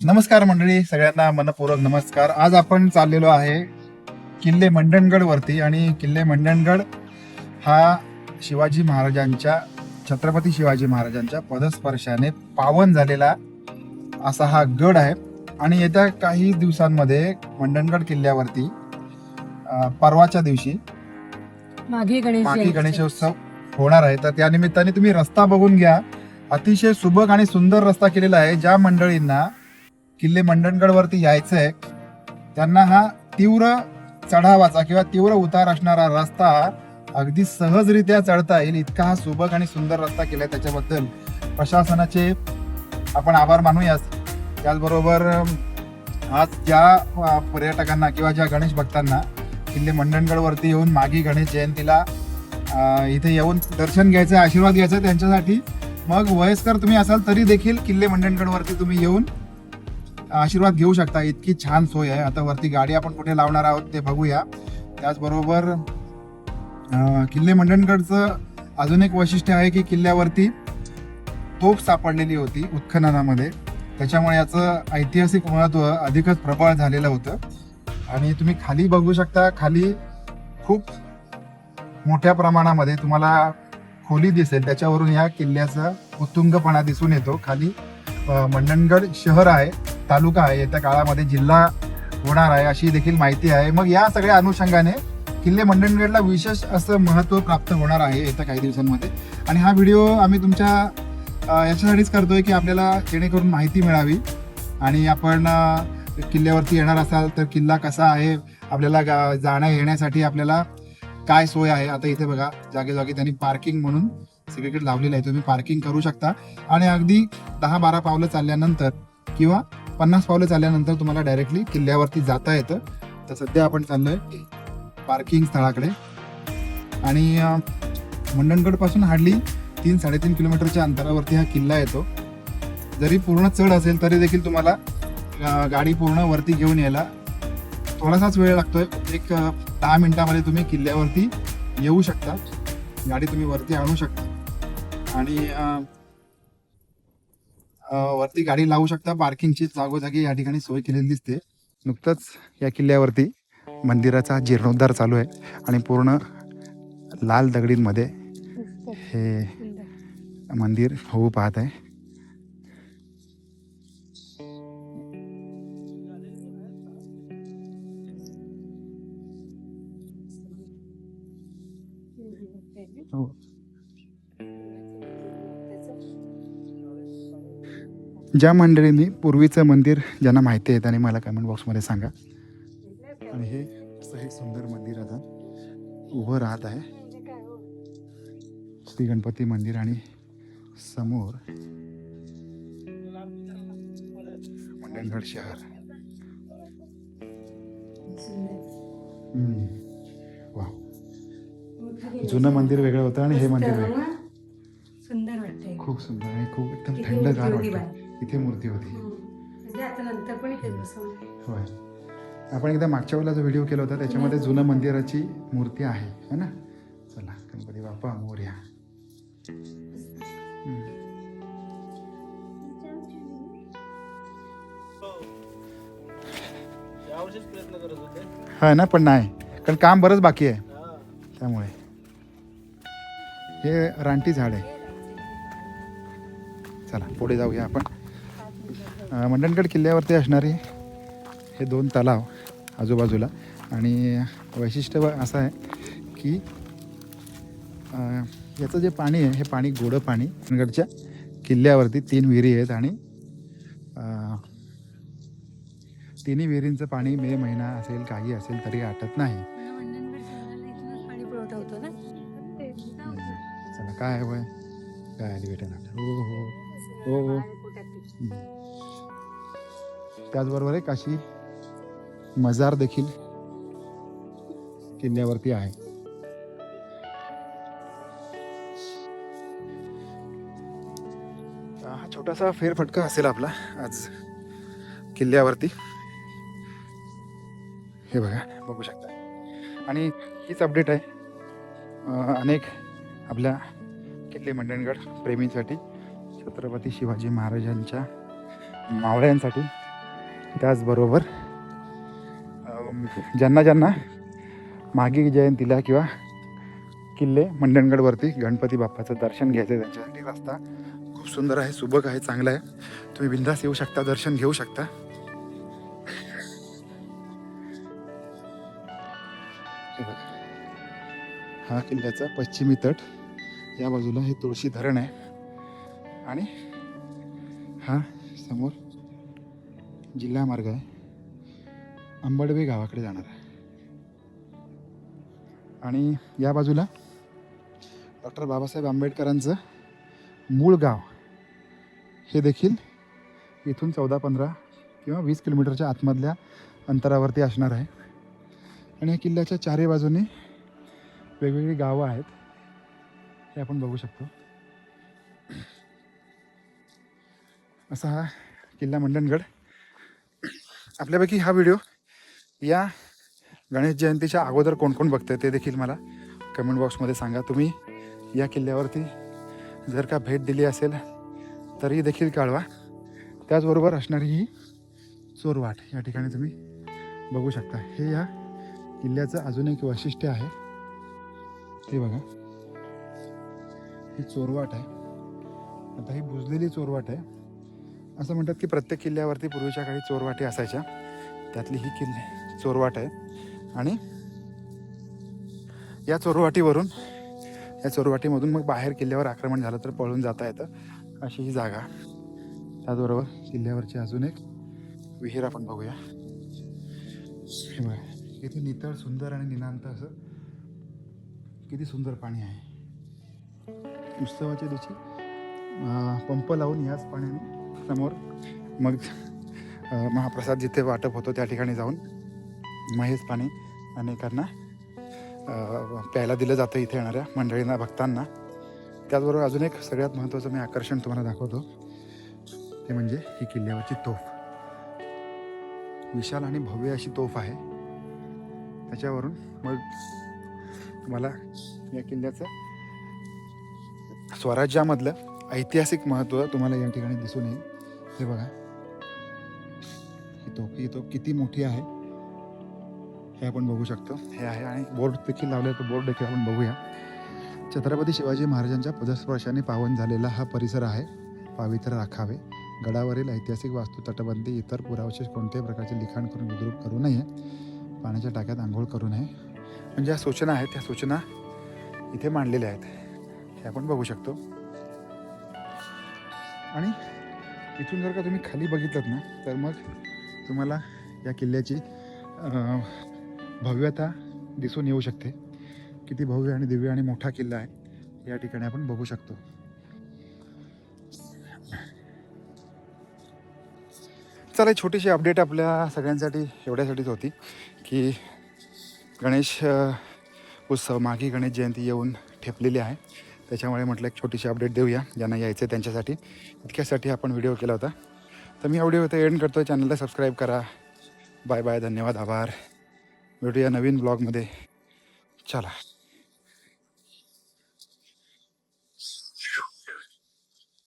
नमस्कार मंडळी सगळ्यांना मनपूर्वक नमस्कार. आज आपण चाललेलो आहे किल्ले मंडणगड वरती आणि किल्ले मंडणगड हा शिवाजी महाराजांच्या छत्रपती शिवाजी महाराजांच्या पदस्पर्शाने पावन झालेला असा हा गड आहे. आणि येत्या काही दिवसांमध्ये मंडणगड किल्ल्यावरती परवाच्या दिवशी. गणेशोत्सव होणार आहे. तर त्या निमित्ताने तुम्ही रस्ता बघून घ्या. अतिशय सुबक आणि सुंदर रस्ता केलेला आहे. ज्या मंडळींना किल्ले मंडणगडवरती यायचं आहे त्यांना हा तीव्र चढावाचा किंवा तीव्र उतार असणारा रस्ता अगदी सहजरित्या चढता येईल. इतका हा सुबक आणि सुंदर रस्ता केलाय त्याच्याबद्दल. प्रशासनाचे आपण आभार मानूयाच त्याचबरोबर आज ज्या पर्यटकांना किंवा ज्या गणेश भक्तांना किल्ले मंडणगडवरती येऊन मागी गणेश जयंतीला इथे येऊन दर्शन घ्यायचं आशीर्वाद घ्यायचा त्यांच्यासाठी मग वयस्कर तुम्ही असाल तरी देखील किल्ले मंडणगडवरती तुम्ही येऊन आशीर्वाद घेऊ शकता. इतकी छान सोय आहे. आता वरती गाडी आपण कुठे लावणार आहोत ते बघूया. त्याचबरोबर किल्ले मंडणगडचं अजून एक वैशिष्ट्य आहे की किल्ल्यावरती तोफ सापडलेली होती उत्खननामध्ये. त्याच्यामुळे याचं ऐतिहासिक महत्त्व अधिकच प्रबळ झालेलं होतं. आणि तुम्ही खाली बघू शकता खाली खूप मोठ्या प्रमाणामध्ये तुम्हाला खोली दिसेल. त्याच्यावरून या किल्ल्याचा उत्तुंगपणा दिसून येतो. खाली मंडणगड शहर आहे. तालुका आहे येत्या काळामध्ये जिल्हा होणार आहे अशी देखील माहिती आहे. मग या सगळ्या अनुषंगाने किल्ले मंडणगडला विशेष असं महत्त्व प्राप्त होणार आहे येत्या काही दिवसांमध्ये. आणि हा व्हिडिओ आम्ही तुमच्या याच्यासाठीच करतोय की आपल्याला जेणेकरून माहिती मिळावी. आणि आपण किल्ल्यावरती येणार असाल तर किल्ला कसा आहे आपल्याला गा- जाण्या येण्यासाठी आपल्याला काय सोय आहे आता इथे बघा जागेजागी त्यांनी पार्किंग म्हणून सगळीकडे लावलेलं आहे. तुम्ही पार्किंग करू शकता. आणि अगदी दहा बारा पावलं चालल्यानंतर किंवा पन्नास पावलं चालल्यानंतर तुम्हाला डायरेक्टली किल्ल्यावरती जाता येतं. तर सध्या आपण चाललोय पार्किंग स्थळाकडे. आणि अं, मंडणगडपासून हार्डली तीन साडेतीन किलोमीटरच्या अंतरावरती हा किल्ला येतो. जरी पूर्ण चढ असेल तरी देखील तुम्हाला गाडी पूर्ण वरती घेऊन यायला थोडासाच वेळ लागतोय. एक दहा मिनिटामध्ये तुम्ही किल्ल्यावरती येऊ शकता. गाडी तुम्ही वरती आणू शकता. आणि वरती गाडी लावू शकता. पार्किंगची जागोजागी या ठिकाणी सोय केलेली दिसते नुकतंच या किल्ल्यावरती मंदिराचा जीर्णोद्धार चालू आहे. आणि पूर्ण लाल दगडींमध्ये हे मंदिर होऊ पाहत आहे. हो. ज्या मंडळींनी पूर्वीचं मंदिर ज्यांना माहिती आहे त्यांनी मला कमेंट बॉक्समध्ये सांगा. आणि हे असं हे सुंदर मंदिर आता उभं राहत आहे. श्री गणपती मंदिर आणि समोर मंडणगड शहर. वाव. जुनं मंदिर वेगळं होतं आणि हे मंदिर वेगळं. खूप सुंदर आणि खूप एकदम थंडगार वाटतं इथे मूर्ती होती. म्हणजे. होय. आपण एकदा मागच्या वेळेला जो व्हिडिओ केला होता त्याच्यामध्ये जुनं मंदिराची मूर्ती आहे. है ना? चला गणपती बाप्पा मोर्या. हा ना पण नाही. कारण काम बरंच बाकी आहे. त्यामुळे. हे रानटी झाड आहे. चला पुढे जाऊया आपण. मंडणगड किल्ल्यावरती असणारे हे दोन तलाव आजूबाजूला. आणि वैशिष्ट्य व- असं आहे की याचं जे पाणी आहे हे पाणी गोडं पाणी. मंडणगडच्या किल्ल्यावरती तीन विहिरी आहेत आणि तिन्ही विहिरींचं पाणी मे महिना असेल काही असेल तरी आटत नाही. चला काय हवंय? काय आली भेटेल हो हो. हो हो. त्याचबरोबर एक अशी मजार देखील किल्ल्यावरती आहे. हा छोटासा फेरफटका असेल आपला आज किल्ल्यावरती. हे बघा बघू शकता. आणि हीच अपडेट आहे अनेक आपल्या किल्ले मंडणगड प्रेमींसाठी छत्रपती शिवाजी महाराजांच्या मावळ्यांसाठी त्याचबरोबर ज्यांना ज्यांना मागी जयंतीला किंवा किल्ले मंडणगडवरती गणपती बाप्पाचं दर्शन घ्यायचं आहे त्यांच्यासाठी रस्ता खूप सुंदर आहे सुबक आहे चांगला आहे. तुम्ही बिंदास येऊ शकता दर्शन घेऊ शकता. हा किल्ल्याचा पश्चिमी तट या बाजूला हे तुळशी धरण आहे. आणि हा समोर जिल्हा मार्ग आहे. अंबडवे गावाकडे जाणार आहे. आणि या बाजूला डॉक्टर बाबासाहेब आंबेडकरांचं मूळ गाव हे देखील इथून चौदा पंधरा किंवा वीस किलोमीटरच्या आतमधल्या अंतरावरती असणार आहे. आणि या किल्ल्याच्या चारही बाजूनी वेगवेगळी गावं आहेत. हे आपण बघू शकतो. असा हा किल्ला मंडणगड आपल्यापैकी हा व्हिडिओ या गणेश जयंतीच्या अगोदर कोण कोण बघतंय ते देखील मला कमेंट बॉक्समध्ये सांगा. तुम्ही या किल्ल्यावरती जर का भेट दिली असेल तरी देखील कळवा. त्याचबरोबर असणारी ही चोरवाट या ठिकाणी तुम्ही बघू शकता. हे या किल्ल्याचं अजून एक वैशिष्ट्य आहे. ते बघा. ही चोरवाट आहे. आता ही बुजलेली चोरवाट आहे. असं म्हणतात की प्रत्येक किल्ल्यावरती पूर्वीच्या काळी चोरवाटी असायच्या. त्यातली ही किल्ले चोरवाट आहे. आणि या चोरवाटीवरून या चोरवाटीमधून मग बाहेर किल्ल्यावर आक्रमण झालं तर पळून जाता येतं. अशी ही जागा. त्याचबरोबर किल्ल्यावरची अजून एक विहीर आपण बघूया. हे बघा किती नितळ सुंदर आणि निनांत असं. किती सुंदर पाणी आहे. उत्सवाच्या दिवशी पंप लावून याच पाण्याने समोर. मग महाप्रसाद जिथे वाटप होतो त्या ठिकाणी जाऊन महेश पाणी अनेकांना प्यायला दिलं जातं इथे येणाऱ्या मंडळींना भक्तांना. त्याचबरोबर अजून एक सगळ्यात महत्त्वाचं मी आकर्षण तुम्हाला दाखवतो. ते म्हणजे ही किल्ल्यावरची तोफ. विशाल आणि भव्य अशी तोफ आहे. त्याच्यावरून मग तुम्हाला या किल्ल्याचं स्वराज्यामधलं ऐतिहासिक महत्त्व तुम्हाला या ठिकाणी दिसून येईल. हे बघा. ही तोफ ही तोफ किती मोठी आहे हे आपण बघू शकतो. हे आहे आणि बोर्ड देखील लावले तर बोर्ड देखील आपण बघूया. छत्रपती शिवाजी महाराजांच्या पदस्पर्शाने पावन झालेला हा परिसर आहे. पावित्र राखावे. गडावरील ऐतिहासिक वास्तू तटबंदी इतर पुरावशेष कोणत्याही प्रकारचे लिखाण करून विद्रूप करू नये. पाण्याच्या टाक्यात आंघोळ करू नये. म्हणजे ज्या सूचना आहेत त्या सूचना इथे मांडलेल्या आहेत. हे आपण बघू शकतो. आणि इथून जर का तुम्ही खाली बघितलं ना तर मग तुम्हाला या किल्ल्याची भव्यता दिसून येऊ शकते. किती भव्य आणि दिव्य आणि मोठा किल्ला आहे. या ठिकाणी आपण बघू शकतो. चला छोटीशी अपडेट आपल्या सगळ्यांसाठी एवढ्यासाठीच होती की गणेश उत्सव मागे गणेश जयंती येऊन ठेपलेली आहे. त्याच्यामुळे म्हटलं एक छोटीशी अपडेट देऊया ज्यांना यायचं आहे त्यांच्यासाठी. इतक्यासाठी आपण व्हिडिओ केला होता. तर मी ऑडिओ व्हिडिओ एंड करतो चॅनलला सबस्क्राईब करा. बाय बाय धन्यवाद. आभार. भेटूया नवीन ब्लॉगमध्ये चला.